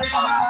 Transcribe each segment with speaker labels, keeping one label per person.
Speaker 1: Bye.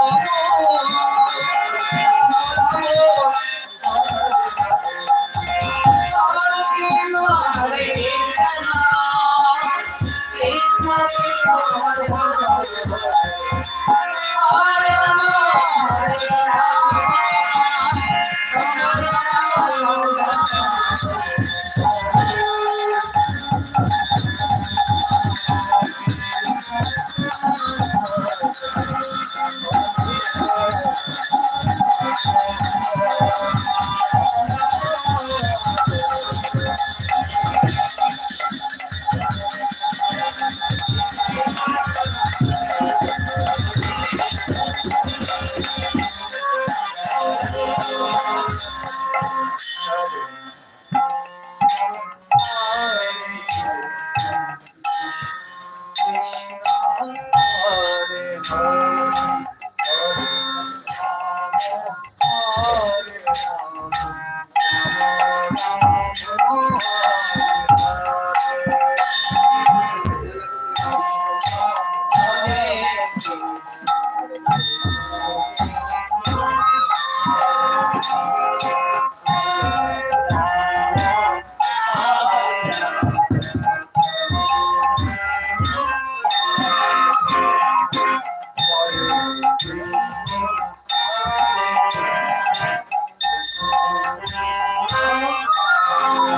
Speaker 1: তিনশো ষোলো Oh.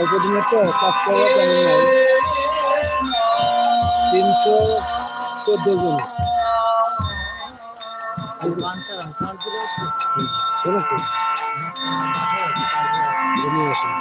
Speaker 1: অল্প দিনের তো সাবস্ক্রাইবার তেমন নাই তিনশো চোদ্দ জন। আসুন।